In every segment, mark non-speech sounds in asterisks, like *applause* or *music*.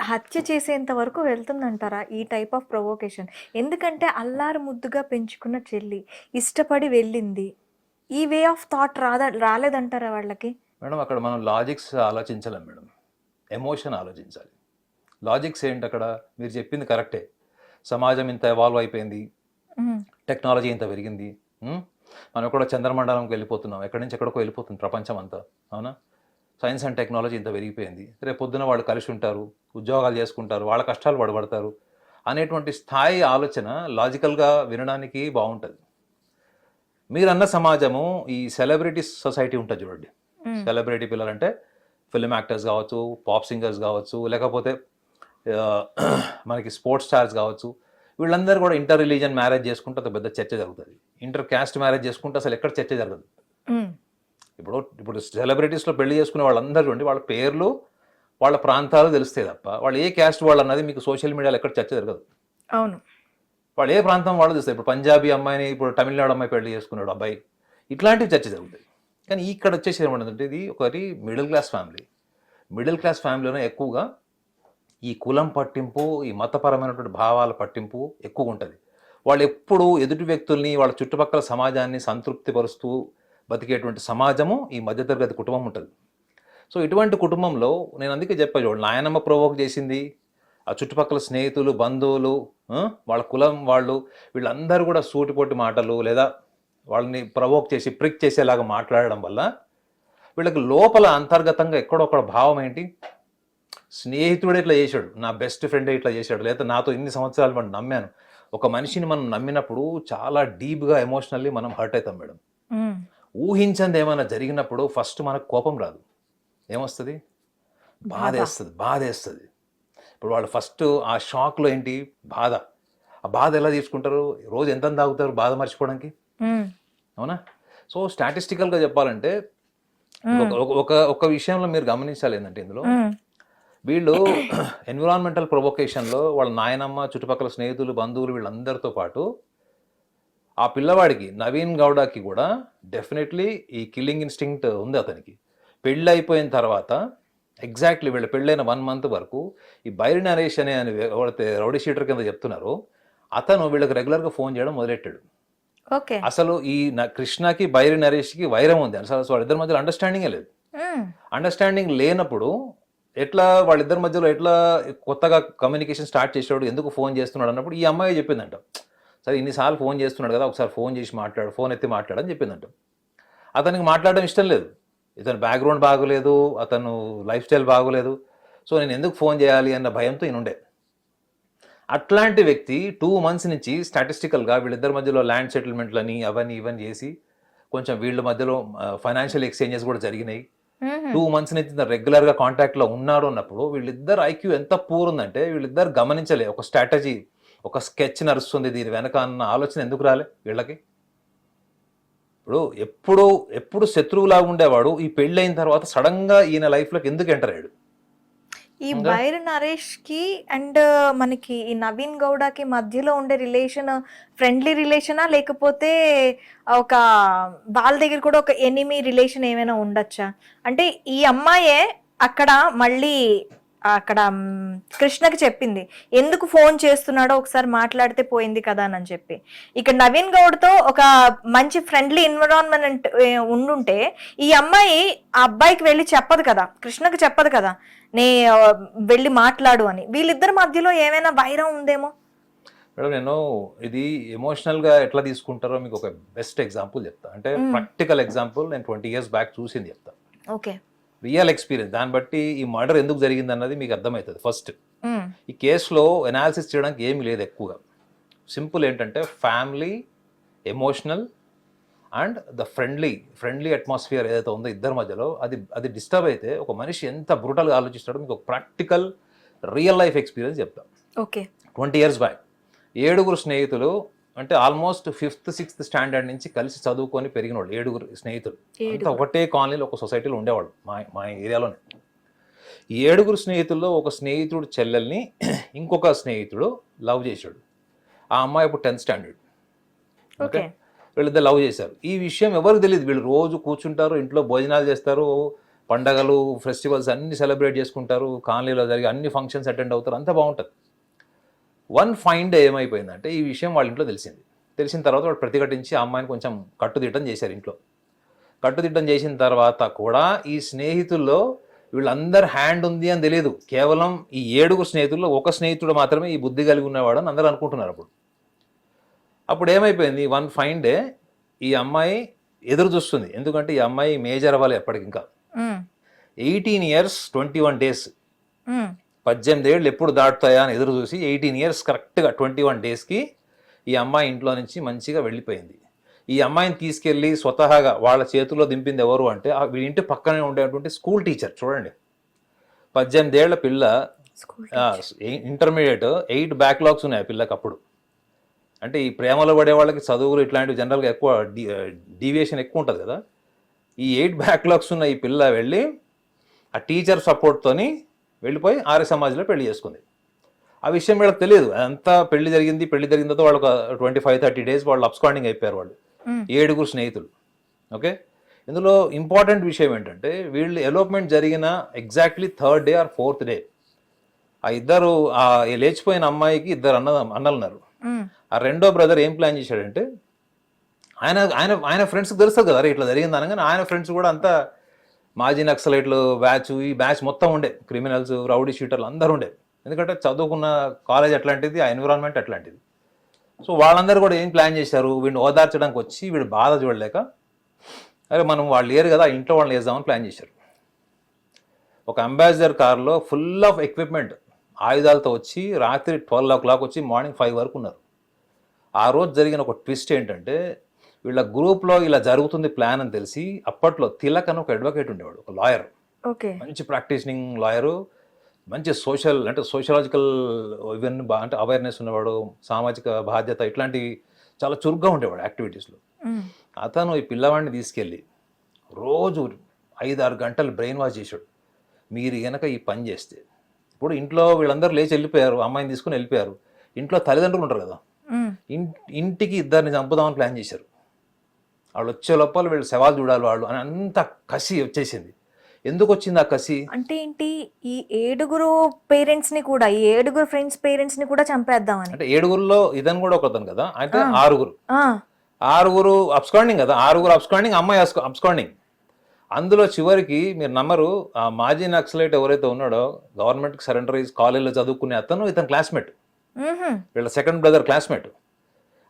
హత్య చేసేంత వరకు వెళ్తుందంటారా ఈ టైప్ ఆఫ్ ప్రొవోకేషన్ ఎందుకంటే అల్లారు ముద్దుగా పెంచుకున్న చెల్లి ఇష్టపడి వెళ్ళింది. ఈ వే ఆఫ్ థాట్ రాద రాలేదంటారా వాళ్ళకి? మేడం అక్కడ మనం లాజిక్స్ ఆలోచించలేం మేడం. ఎమోషన్ ఆలోచించాలి. లాజిక్స్ ఏంటి అక్కడ? మీరు చెప్పింది కరెక్టే సమాజం ఇంత ఎవాల్వ్ అయిపోయింది. టెక్నాలజీ ఇంత పెరిగింది? మనం కూడా చంద్రమండలంకి వెళ్ళిపోతున్నాం. ఎక్కడి నుంచి ఎక్కడికో వెళ్ళిపోతుంది ప్రపంచం అంతా. అవునా? సైన్స్ అండ్ టెక్నాలజీ ఇంత పెరిగిపోయింది. రేపు పొద్దున వాళ్ళు కలిసి ఉంటారు ఉద్యోగాలు చేసుకుంటారు వాళ్ళ కష్టాలు పడబడతారు అనేటువంటి స్థాయి ఆలోచన లాజికల్గా వినడానికి బాగుంటుంది. మీరన్న సమాజము ఈ సెలబ్రిటీ సొసైటీ ఉంటుంది చూడండి. సెలబ్రిటీ పిల్లలంటే ఫిల్మ్ యాక్టర్స్ కావచ్చు పాప్ సింగర్స్ కావచ్చు లేకపోతే మనకి స్పోర్ట్స్ స్టార్స్ కావచ్చు. వీళ్ళందరూ కూడా ఇంటర్ రిలీజన్ మ్యారేజ్ చేసుకుంటే పెద్ద చర్చ జరుగుతుంది. ఇంటర్ క్యాస్ట్ మ్యారేజ్ చేసుకుంటే అసలు ఎక్కడ చర్చ జరగదు. ఇప్పుడు ఇప్పుడు సెలబ్రిటీస్లో పెళ్ళి చేసుకునే వాళ్ళందరూ చూడండి వాళ్ళ పేర్లు వాళ్ళ ప్రాంతాలు తెలుస్తాయి తప్ప వాళ్ళు ఏ క్యాస్ట్ వాళ్ళు అన్నది మీకు సోషల్ మీడియాలో ఎక్కడ చర్చ జరగదు. అవును. వాళ్ళు ఏ ప్రాంతం వాళ్ళు చూస్తారు ఇప్పుడు పంజాబీ అమ్మాయిని ఇప్పుడు తమిళనాడు అమ్మాయి పెళ్ళి చేసుకున్నాడు అబ్బాయి. ఇట్లాంటివి చర్చ జరుగుతాయి. కానీ ఇక్కడ వచ్చేసి ఏమంటుందంటే ఇది ఒకటి middle class family middle class ఫ్యామిలీలోనే ఎక్కువగా ఈ కులం పట్టింపు ఈ మతపరమైనటువంటి భావాల పట్టింపు ఎక్కువ ఉంటుంది. వాళ్ళు ఎప్పుడు ఎదుటి వ్యక్తుల్ని వాళ్ళ చుట్టుపక్కల సమాజాన్ని సంతృప్తిపరుస్తూ బతికేటువంటి సమాజము ఈ మధ్యతరగతి కుటుంబం ఉంటుంది. సో ఇటువంటి కుటుంబంలో నేను అందుకే చెప్పా చూడండి నాయనమ్మ ప్రొవోక్ చేసింది. ఆ చుట్టుపక్కల స్నేహితులు బంధువులు వాళ్ళ కులం వాళ్ళు వీళ్ళందరూ కూడా సూటిపోటి మాటలు లేదా వాళ్ళని ప్రవోక్ చేసి ప్రిక్ చేసేలాగా మాట్లాడడం వల్ల వీళ్ళకి లోపల అంతర్గతంగా ఎక్కడో భావం ఏంటి? స్నేహితుడే ఇట్లా చేశాడు నా బెస్ట్ ఫ్రెండే ఇట్లా చేశాడు లేదా నాతో ఇన్ని సంవత్సరాలు మనం నమ్మాను. ఒక మనిషిని మనం నమ్మినప్పుడు చాలా డీప్గా ఎమోషనల్లీ మనం హర్ట్ అవుతాం మేడం. ఊహించంది ఏమైనా జరిగినప్పుడు ఫస్ట్ మనకు కోపం రాదు. ఏమొస్తుంది? బాధ. వేస్తుంది బాధ వేస్తుంది ఇప్పుడు వాళ్ళు ఫస్ట్ ఆ షాక్లో ఏంటి? బాధ. ఆ బాధ ఎలా తీసుకుంటారు? రోజు ఎంత తాగుతారు బాధ మర్చిపోవడానికి? అవునా? సో స్టాటిస్టికల్గా చెప్పాలంటే ఒక- ఒక- విషయంలో మీరు గమనించాలి ఏంటంటే ఇందులో వీళ్ళు ఎన్విరాన్మెంటల్ ప్రొవొకేషన్లో వాళ్ళ నాయనమ్మ చుట్టుపక్కల స్నేహితులు బంధువులు వీళ్ళందరితో పాటు ఆ పిల్లవాడికి నవీన్ గౌడకి కూడా డెఫినెట్లీ ఈ కిల్లింగ్ ఇన్స్టింక్ట్ ఉంది అతనికి. పెళ్ళి అయిపోయిన తర్వాత ఎగ్జాక్ట్లీ వీళ్ళ పెళ్ళైన వన్ మంత్ వరకు ఈ బైరి నరేష్ అనే అని ఎవరైతే రౌడీ షీటర్ కింద చెప్తున్నారో అతను వీళ్ళకి రెగ్యులర్గా ఫోన్ చేయడం మొదలెట్టాడు. ఓకే. అసలు ఈ కృష్ణకి బైరి నరేష్కి వైరం ఉంది. అసలు వాళ్ళిద్దరి మధ్యలో అండర్స్టాండింగే లేదు. అండర్స్టాండింగ్ లేనప్పుడు ఎట్లా వాళ్ళిద్దరి మధ్యలో ఎట్లా కొత్తగా కమ్యూనికేషన్ స్టార్ట్ చేసాడు ఎందుకు ఫోన్ చేస్తున్నాడు అన్నప్పుడు ఈ అమ్మాయి చెప్పిందంట. సరే ఇన్నిసార్లు ఫోన్ చేస్తున్నాడు కదా ఒకసారి ఫోన్ చేసి మాట్లాడు ఫోన్ ఎత్తి మాట్లాడని చెప్పిందంట. అతనికి మాట్లాడడం ఇష్టం లేదు. ఇతని బ్యాక్గ్రౌండ్ బాగోలేదు అతను లైఫ్ స్టైల్ బాగోలేదు. సో నేను ఎందుకు ఫోన్ చేయాలి అన్న భయంతో ఈయన ఉండే. అట్లాంటి వ్యక్తి టూ మంత్స్ నుంచి స్టాటిస్టికల్గా వీళ్ళిద్దరి మధ్యలో ల్యాండ్ సెటిల్మెంట్లని అవన్నీ ఇవన్నీ చేసి కొంచెం వీళ్ళ మధ్యలో ఫైనాన్షియల్ ఎక్స్చేంజెస్ కూడా జరిగినాయి. టూ మంత్స్ నుంచి రెగ్యులర్గా కాంటాక్ట్లో ఉన్నారు అన్నప్పుడు వీళ్ళిద్దరు ఐక్యూ ఎంత పూర్ ఉందంటే వీళ్ళిద్దరు గమనించలే. ఒక స్ట్రాటజీ ఒక స్కెచ్ నడుస్తుంది దీని వెనక అన్న ఆలోచన ఎందుకు రాలే వీళ్ళకి? ఇప్పుడు ఎప్పుడు ఎప్పుడు శత్రువులాగా ఉండేవాడు ఈ పెళ్ళైన తర్వాత సడన్గా ఈయన లైఫ్లోకి ఎందుకు ఎంటర్ అయ్యాడు? ఈ? బైర్ నరేష్కి అండ్ మనకి ఈ నవీన్ గౌడకి మధ్యలో ఉండే రిలేషన్ ఫ్రెండ్లీ రిలేషనా? లేకపోతే ఒక వాళ్ళ దగ్గర కూడా ఒక ఎనిమి రిలేషన్ ఏమైనా ఉండొచ్చా? అంటే ఈ అమ్మాయే అక్కడ మళ్ళీ అక్కడ కృష్ణకి చెప్పింది. ఎందుకు ఫోన్ చేస్తున్నాడో ఒకసారి మాట్లాడితే పోయింది కదా అని చెప్పి. ఇక్కడ నవీన్ గౌడ్తో ఒక మంచి ఫ్రెండ్లీ ఎన్విరాన్మెంట్ ఉండుంటే ఈ అమ్మాయి ఆ అబ్బాయికి వెళ్ళి చెప్పదు కదా కృష్ణకి చెప్పదు కదా నే వెళ్ళి మాట్లాడు అని. వీళ్ళిద్దరి మధ్యలో ఏమైనా వైరం ఉందేమో? మేడం నేను ఇది ఎమోషనల్గా ఎట్లా తీసుకుంటారో మీకు ఒక బెస్ట్ ఎగ్జాంపుల్ చెప్తా. అంటే. ప్రాక్టికల్ ఎగ్జాంపుల్ నేను ట్వంటీ ఇయర్స్ బ్యాక్ చూసింది చెప్తా. ఓకే. Real experience. దాన్ని బట్టి ఈ మర్డర్ ఎందుకు జరిగింది అన్నది మీకు అర్థమవుతుంది. ఫస్ట్ ఈ కేసులో ఎనాలిసిస్ చేయడానికి ఏమీ లేదు ఎక్కువగా. సింపుల్ ఏంటంటే family emotional and the friendly friendly atmosphere ఏదైతే ఉందో ఇద్దరి మధ్యలో అది అది డిస్టర్బ్ అయితే ఒక మనిషి ఎంత బ్రూటల్గా ఆలోచిస్తాడో మీకు ఒక ప్రాక్టికల్ రియల్ లైఫ్ ఎక్స్పీరియన్స్ చెప్తాం. ఓకే. ట్వంటీ ఇయర్స్ బ్యాక్ ఏడుగురు స్నేహితులు అంటే ఆల్మోస్ట్ ఫిఫ్త్ సిక్స్త్ స్టాండర్డ్ నుంచి కలిసి చదువుకొని పెరిగిన వాళ్ళు ఏడుగురు స్నేహితులు. అంతా. ఒకటే కాలనీలో ఒక సొసైటీలో ఉండేవాళ్ళు మా మా ఏరియాలోనే. ఈ ఏడుగురు స్నేహితుల్లో ఒక స్నేహితుడు చెల్లెల్ని *clears throat* ఇంకొక స్నేహితుడు లవ్ చేశాడు. ఆ అమ్మాయి ఇప్పుడు టెన్త్ స్టాండర్డ్. ఓకే? ఓకే. వీళ్ళిద్దరు లవ్ చేశారు. ఈ విషయం ఎవరికి తెలియదు వీళ్ళు రోజు కూర్చుంటారు ఇంట్లో భోజనాలు చేస్తారు పండగలు ఫెస్టివల్స్ అన్ని సెలబ్రేట్ చేసుకుంటారు కాలనీలో జరిగే అన్ని ఫంక్షన్స్ అటెండ్ అవుతారు అంతా బాగుంటుంది. వన్ ఫైన్ డే ఏమైపోయిందంటే ఈ విషయం వాళ్ళ ఇంట్లో తెలిసింది. తెలిసిన తర్వాత వాళ్ళు ప్రతిఘటించి ఆ అమ్మాయిని కొంచెం కట్టుదిట్టం చేశారు ఇంట్లో. కట్టుదిట్టం చేసిన తర్వాత కూడా ఈ స్నేహితుల్లో వీళ్ళందరి హ్యాండ్ ఉంది అని తెలియదు. కేవలం ఈ ఏడుగురు స్నేహితుల్లో ఒక స్నేహితుడు మాత్రమే ఈ బుద్ధి కలిగి ఉన్నవాడు అని అందరూ అనుకుంటున్నారు అప్పుడు. అప్పుడు ఏమైపోయింది? వన్ ఫైన్ డే ఈ అమ్మాయి ఎదురు చూస్తుంది. ఎందుకంటే ఈ అమ్మాయి మేజర్ అవ్వాలి ఎప్పటికి ఇంకా ఉమ్, eighteen years twenty one days. పద్దెనిమిది ఏళ్ళు ఎప్పుడు దాటుతాయా అని ఎదురు చూసి ఎయిటీన్ ఇయర్స్ కరెక్ట్గా ట్వంటీ వన్ డేస్కి ఈ అమ్మాయి ఇంట్లో నుంచి మంచిగా వెళ్ళిపోయింది. ఈ అమ్మాయిని తీసుకెళ్ళి స్వతహాగా వాళ్ళ చేతుల్లో దింపింది ఎవరు అంటే ఆ వీడి ఇంటి పక్కనే ఉండేటువంటి స్కూల్ టీచర్. చూడండి. పద్దెనిమిది ఏళ్ళ పిల్ల ఇంటర్మీడియట్ ఎయిట్ బ్యాక్లాగ్స్ ఉన్నాయి ఆ పిల్లకి అప్పుడు. అంటే ఈ ప్రేమలో పడే వాళ్ళకి చదువులు ఇట్లాంటివి జనరల్గా ఎక్కువ డీవియేషన్ ఎక్కువ ఉంటుంది కదా. ఈ ఎయిట్ బ్యాక్లాగ్స్ ఉన్న ఈ పిల్ల వెళ్ళి ఆ టీచర్ సపోర్ట్తోని వెళ్ళిపోయి ఆర్య సమాజ్లో పెళ్ళి చేసుకుంది. ఆ విషయం వీళ్ళకి తెలియదు. అంతా పెళ్ళి జరిగింది పెళ్ళి జరిగిన తర్వాత వాళ్ళు ఒక ట్వంటీ ఫైవ్ థర్టీ డేస్ వాళ్ళు అప్స్కాండింగ్ అయిపోయారు వాళ్ళు. ఏడుగురు స్నేహితులు. ఓకే? ఇందులో ఇంపార్టెంట్ విషయం ఏంటంటే వీళ్ళు ఎలోప్మెంట్ జరిగిన exactly third day or fourth day ఆ ఇద్దరు ఆ లేచిపోయిన అమ్మాయికి ఇద్దరు అన్న అన్నలు ఉన్నారు ఉమ్, ఆ రెండో బ్రదర్ ఏం ప్లాన్ చేశాడంటే ఆయన ఆయన ఆయన ఫ్రెండ్స్కి తెలుస్తుంది కదా ఇట్లా జరిగింది అనగానే ఆయన ఫ్రెండ్స్ కూడా అంతా మాజీ నక్సలైట్లు బ్యాచ్ ఈ బ్యాచ్ మొత్తం ఉండే. క్రిమినల్స్ రౌడీ షూటర్లు అందరూ ఉండే. ఎందుకంటే చదువుకున్న కాలేజ్ అట్లాంటిది ఆ ఎన్విరాన్మెంట్ అట్లాంటిది. సో వాళ్ళందరూ కూడా ఏం ప్లాన్ చేశారు? వీడిని ఓదార్చడానికి వచ్చి వీడు బాధ చూడలేక అరే మనం వాళ్ళు లేరు కదా ఇంట్లో వాళ్ళని వేద్దామని ప్లాన్ చేశారు. ఒక అంబాసిడర్ కార్లో ఫుల్ ఆఫ్ ఎక్విప్మెంట్ ఆయుధాలతో వచ్చి రాత్రి ట్వెల్వ్ ఓ క్లాక్ వచ్చి మార్నింగ్ ఫైవ్ వరకు ఉన్నారు. ఆ రోజు జరిగిన ఒక ట్విస్ట్ ఏంటంటే వీళ్ళ గ్రూప్లో ఇలా జరుగుతుంది ప్లాన్ అని తెలిసి అప్పట్లో తిలక్ అని ఒక అడ్వకేట్ ఉండేవాడు ఒక లాయర్. ఓకే. మంచి ప్రాక్టీషనింగ్ లాయరు మంచి సోషల్ అంటే సోషలాజికల్ ఇవన్నీ బా అంటే అవేర్నెస్ ఉన్నవాడు సామాజిక బాధ్యత ఇట్లాంటివి చాలా చురుగ్గా ఉండేవాడు యాక్టివిటీస్లో. అతను ఈ పిల్లవాడిని తీసుకెళ్ళి రోజు ఐదు ఆరు గంటలు బ్రెయిన్ వాష్ చేశాడు మీరు గనక ఈ పని చేస్తే. ఇప్పుడు ఇంట్లో వీళ్ళందరూ లేచి వెళ్ళిపోయారు అమ్మాయిని తీసుకుని వెళ్ళిపోయారు. ఇంట్లో తల్లిదండ్రులు ఉంటారు కదా. ఇంటికి ఇద్దరిని చంపుదామని ప్లాన్ చేశారు. వాళ్ళు వచ్చే లోపల వీళ్ళు సవాల్ చూడాలి వాళ్ళు అని అంత కసి వచ్చేసింది. ఎందుకు వచ్చింది ఆ కసి? అంటే ఏంటి? ఈ ఏడుగురు పేరెంట్స్ని కూడా ఈ ఏడుగురు ఫ్రెండ్స్ పేరెంట్స్ని కూడా చంపేద్దామని. అంటే ఏడుగురులో ఇదని కూడా ఒకతను కదా? అంటే ఆరుగురు. ఆరుగురు అబ్స్కాండింగ్ కదా? ఆరుగురు అబ్స్కాండింగ్ అమ్మాయి అబ్స్కాండింగ్ అందులో చివరికి మీరు నమ్మరు ఆ మాజీ నక్సలైట్ ఎవరైతే ఉన్నాడో గవర్నమెంట్కి సరెండర్ అయ్యి కాలేజీలో చదువుకునే అతను ఇతను క్లాస్మేట్. వీళ్ళ సెకండ్ బ్రదర్ క్లాస్మేట్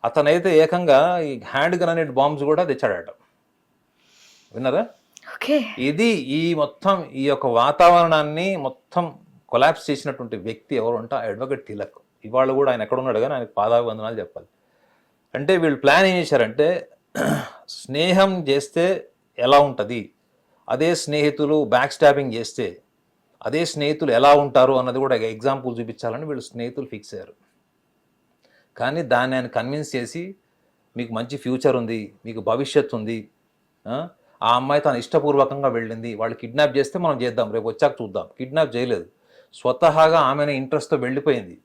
అతనైతే ఏకంగా ఈ హ్యాండ్ గ్రనేడ్ బాంబ్స్ కూడా తెచ్చాడట. విన్నారా? ఓకే. ఇది ఈ మొత్తం ఈ యొక్క వాతావరణాన్ని మొత్తం కొలాప్స్ చేసినటువంటి వ్యక్తి ఎవరు అంటే అడ్వకేట్ తిలక్ ఇవాళ కూడా ఆయన ఎక్కడ ఉన్నాడు కానీ ఆయనకు పాదాభివందనాలు చెప్పాలి. అంటే వీళ్ళు ప్లాన్ ఏం చేశారంటే స్నేహం చేస్తే ఎలా ఉంటుంది? అదే స్నేహితులు బ్యాక్ స్టాపింగ్ చేస్తే అదే స్నేహితులు ఎలా ఉంటారు అన్నది కూడా ఎగ్జాంపుల్ చూపించాలని వీళ్ళు స్నేహితులు ఫిక్స్ అయ్యారు. కానీ దాన్ని ఆయన కన్విన్స్ చేసి మీకు మంచి ఫ్యూచర్ ఉంది మీకు భవిష్యత్తు ఉంది. ఆ? అమ్మాయి తను ఇష్టపూర్వకంగా వెళ్ళింది. వాళ్ళు కిడ్నాప్ చేస్తే మనం చేద్దాం. రేపు వచ్చాక చూద్దాం. కిడ్నాప్ చేయలేదు. స్వతహాగా ఆమెను ఇంట్రెస్ట్తో వెళ్ళిపోయింది.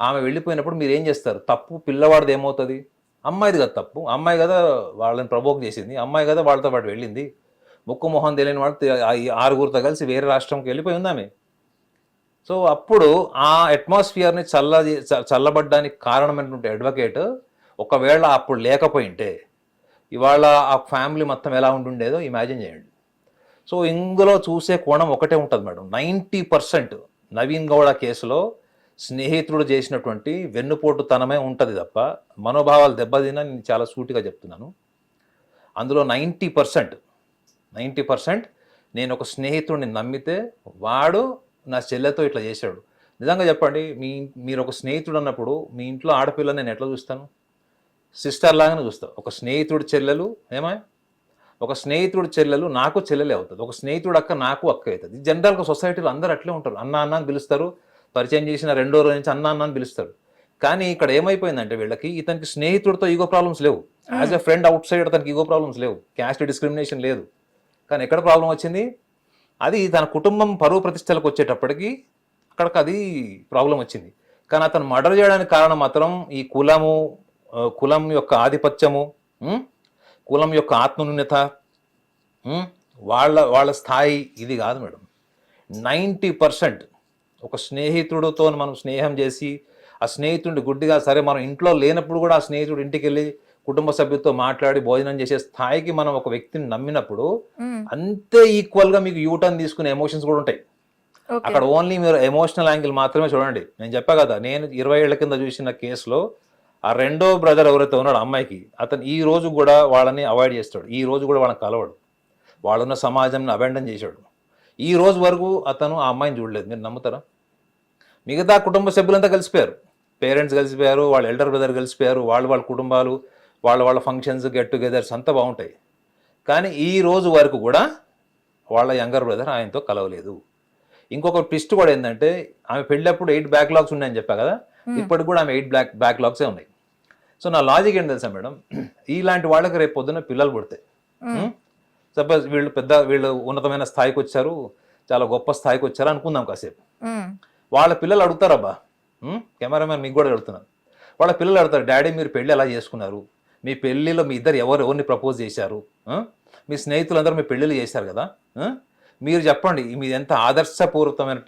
ఆమె వెళ్ళిపోయినప్పుడు మీరు ఏం చేస్తారు? తప్పు పిల్లవాడిది ఏమవుతుంది? అమ్మాయిది కదా తప్పు. అమ్మాయి కదా వాళ్ళని ప్రవోక్ చేసింది. అమ్మాయి కదా వాళ్ళతో పాటు వెళ్ళింది. ముక్కు మొహం తెలియని వాళ్ళు ఆరుగురితో కలిసి వేరే రాష్ట్రంకి వెళ్ళిపోయింది ఆమె. సో అప్పుడు ఆ అట్మాస్ఫియర్ని చల్ల చ- చల్లబడ్డానికి కారణమైనటువంటి అడ్వకేట్ ఒకవేళ అప్పుడు లేకపోయింటే ఇవాళ ఆ ఫ్యామిలీ మొత్తం ఎలా ఉండుండేదో ఇమాజిన్ చేయండి. సో ఇందులో చూసే కోణం ఒకటే ఉంటుంది madam. Ninety percent Naveen Gowda కేసులో స్నేహితుడు చేసినటువంటి వెన్నుపోటు తనమే ఉంటుంది తప్ప మనోభావాలు దెబ్బతిన నేను చాలా సూటిగా చెప్తున్నాను. అందులో నైంటీ పర్సెంట్ నైంటీ పర్సెంట్ నేను ఒక స్నేహితుడిని నమ్మితే వాడు నా చెల్లెతో ఇట్లా చేశాడు. నిజంగా చెప్పండి మీ మీరు ఒక స్నేహితుడు అన్నప్పుడు మీ ఇంట్లో ఆడపిల్లని నేను ఎట్లా చూస్తాను? సిస్టర్ లాగానే చూస్తా. ఒక స్నేహితుడి చెల్లెలు ఏమా? ఒక స్నేహితుడి చెల్లెలు నాకు చెల్లెలే అవుతుంది. ఒక స్నేహితుడు అక్క నాకు అక్క అవుతుంది. జనరల్గా సొసైటీలో అందరూ అట్లే ఉంటారు. అన్న అన్న అని పిలుస్తారు. పరిచయం చేసిన రెండో రోజు నుంచి అన్న అన్న అని పిలుస్తారు. కానీ ఇక్కడ ఏమైపోయిందంటే వీళ్ళకి ఇతనికి స్నేహితుడితో ఈగో ప్రాబ్లమ్స్ లేవు. As a friend outside అతనికి ఈగో ప్రాబ్లమ్స్ లేవు. క్యాస్ట్ డిస్క్రిమినేషన్ లేదు. కానీ ఎక్కడ ప్రాబ్లం వచ్చింది? అది తన కుటుంబం పరువు ప్రతిష్టలకు వచ్చేటప్పటికి అక్కడికి అది ప్రాబ్లం వచ్చింది. కానీ అతను మర్డర్ చేయడానికి కారణం మాత్రం ఈ కులము కులం యొక్క ఆధిపత్యము కులం యొక్క ఆత్మన్యూన్యత వాళ్ళ వాళ్ళ స్థాయి ఇది కాదు మేడం. నైంటీ పర్సెంట్ ఒక స్నేహితుడితో మనం స్నేహం చేసి ఆ స్నేహితుడి గుడ్డిగా సరే మనం ఇంట్లో లేనప్పుడు కూడా ఆ స్నేహితుడు ఇంటికి వెళ్ళి కుటుంబ సభ్యులతో మాట్లాడి భోజనం చేసే స్థాయికి మనం ఒక వ్యక్తిని నమ్మినప్పుడు మ్మ్. అంతే ఈక్వల్గా మీకు యూటర్న్ తీసుకునే ఎమోషన్స్ కూడా ఉంటాయి. అక్కడ ఓన్లీ మీరు ఎమోషనల్ యాంగిల్ మాత్రమే చూడండి. నేను చెప్పా కదా నేను ఇరవై ఏళ్ళ కింద చూసిన కేసులో ఆ రెండో బ్రదర్ ఎవరైతే ఉన్నాడో అమ్మాయికి అతను ఈ రోజు కూడా వాళ్ళని అవాయిడ్ చేస్తాడు. ఈ రోజు కూడా వాళ్ళని కలవడు. వాళ్ళున్న సమాజంని అబెండన్ చేశాడు. ఈ రోజు వరకు అతను ఆ అమ్మాయిని చూడలేదు. మీరు నమ్ముతారా? మిగతా కుటుంబ సభ్యులంతా కలిసిపోయారు. పేరెంట్స్ కలిసిపోయారు వాళ్ళ ఎల్డర్ బ్రదర్ కలిసిపోయారు వాళ్ళ వాళ్ళ కుటుంబాలు వాళ్ళ వాళ్ళ ఫంక్షన్స్ గెట్ టుగెదర్స్ అంతా బాగుంటాయి. కానీ ఈ రోజు వరకు కూడా వాళ్ళ యంగర్ బ్రదర్ ఆయనతో కలవలేదు. ఇంకొక ట్విస్ట్ కూడా ఏంటంటే ఆమె పెళ్ళప్పుడు ఎయిట్ బ్యాక్లాగ్స్ ఉన్నాయని చెప్పా కదా? ఇప్పటికి కూడా ఆమె ఎయిట్ బ్లాక్ బ్యాక్లాగ్సే ఉన్నాయి. సో నా లాజిక్ ఏంటి తెలుసా మేడం? ఇలాంటి వాళ్ళకి రేపు పొద్దున్న పిల్లలు పుడతాయి. సపోజ్ వీళ్ళు పెద్ద వీళ్ళు ఉన్నతమైన స్థాయికి వచ్చారు చాలా గొప్ప స్థాయికి వచ్చారు అనుకుందాం కాసేపు. వాళ్ళ పిల్లలు అడుగుతారబ్బా? కెమెరామెన్ మీకు కూడా అడుగుతున్నాను. వాళ్ళ పిల్లలు అడుగుతారు డాడీ మీరు పెళ్ళి ఎలా చేసుకున్నారు? మీ పెళ్ళిలో మీ ఇద్దరు ఎవరు ఎవరిని ప్రపోజ్ చేశారు? మీ స్నేహితులందరూ మీ పెళ్ళిళ్ళు చేశారు కదా? మీరు చెప్పండి మీది ఎంత ఆదర్శపూర్వకమైన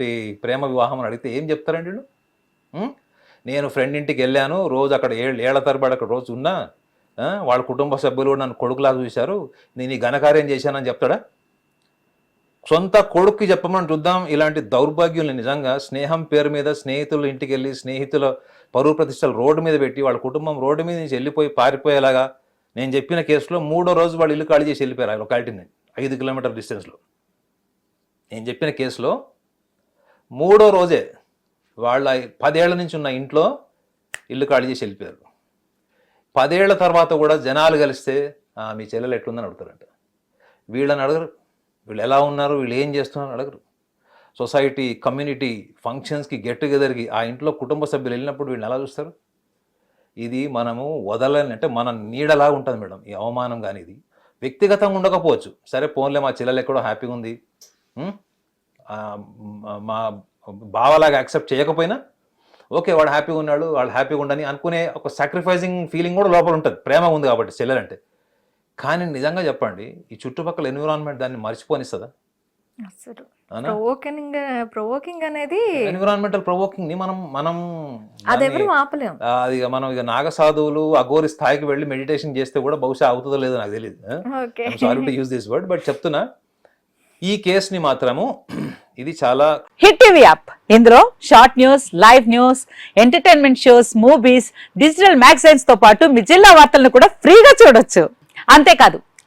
ప్రేమ వివాహం అని అడిగితే ఏం చెప్తారండి నేను ఫ్రెండ్ ఇంటికి వెళ్ళాను రోజు అక్కడ ఏళ్ళు ఏళ్ళ తరబడి అక్కడ రోజు ఉన్నా వాళ్ళ కుటుంబ సభ్యులు నన్ను కొడుకులా చూశారు నేను ఈ ఘనకార్యం చేశానని చెప్తాడా? సొంత కొడుక్కి చెప్పమని చూద్దాం ఇలాంటి దౌర్భాగ్యుల్ని నిజంగా స్నేహం పేరు మీద స్నేహితుల ఇంటికి వెళ్ళి స్నేహితుల పరువు ప్రతిష్టలు రోడ్డు మీద పెట్టి వాళ్ళ కుటుంబం రోడ్డు మీద నుంచి వెళ్ళిపోయి పారిపోయేలాగా నేను చెప్పిన కేసులో మూడో రోజు వాళ్ళు ఇల్లు ఖాళీ చేసి వెళ్ళిపోయారు ఆ లొకాలిటీని ఐదు కిలోమీటర్ డిస్టెన్స్లో నేను చెప్పిన కేసులో మూడో రోజే వాళ్ళ పదేళ్ళ నుంచి ఉన్న ఇంట్లో ఇల్లు ఖాళీ చేసి వెళ్ళిపోయారు. పదేళ్ళ తర్వాత కూడా జనాలు కలిస్తే మీ చెల్లెలు ఎట్లుందని అడుగుతారంట. వీళ్ళని అడగరు. వీళ్ళు ఎలా ఉన్నారు? వీళ్ళు ఏం చేస్తున్నారు? అడగరు. సొసైటీ కమ్యూనిటీ ఫంక్షన్స్కి గెట్ టుగెదర్కి ఆ ఇంట్లో కుటుంబ సభ్యులు వెళ్ళినప్పుడు వీళ్ళని ఎలా చూస్తారు? ఇది మనము వదలని అంటే మన నీడలా ఉంటుంది మేడం ఈ అవమానం కానీ ఇది వ్యక్తిగతంగా ఉండకపోవచ్చు. సరే పోన్లే మా చెల్లెలు ఎక్కడో హ్యాపీగా ఉంది. మా బావలాగా యాక్సెప్ట్ చేయకపోయినా ఓకే వాడు హ్యాపీగా ఉన్నాడు వాళ్ళు హ్యాపీగా ఉండని అనుకునే ఒక సాక్రిఫైసింగ్ ఫీలింగ్ కూడా లోపల ఉంటుంది. ప్రేమ ఉంది కాబట్టి చెల్లెలంటే. కానీ నిజంగా చెప్పండి ఈ చుట్టుపక్కల ఎన్విరాన్మెంట్ దాన్ని మర్చిపోనిస్తుందా? అసలు? ప్రొవోకింగ్ ప్రొవోకింగ్ అనేది ఎన్విరాన్మెంటల్ ప్రొవోకింగ్ని మనం మనం అదెవరు దాన్ని- ఆపలేం అది మనం ఇక నాగసాధువులు అఘోరి స్థాయికి వెళ్ళి మెడిటేషన్ చేస్తే కూడా బహుశా అవుతుందో లేదో నాకు తెలియదు okay. Sorry to use this word but చెప్తున్నా. ఈ కేసుని మాత్రము *clears throat* ఇది చాలా హిట్ టీవీ యాప్. ఇందులో short news live news entertainment shows movies digital మ్యాగజైన్స్తో పాటు మీ జిల్లా వార్తలను కూడా ఫ్రీగా చూడొచ్చు. అంతేకాదు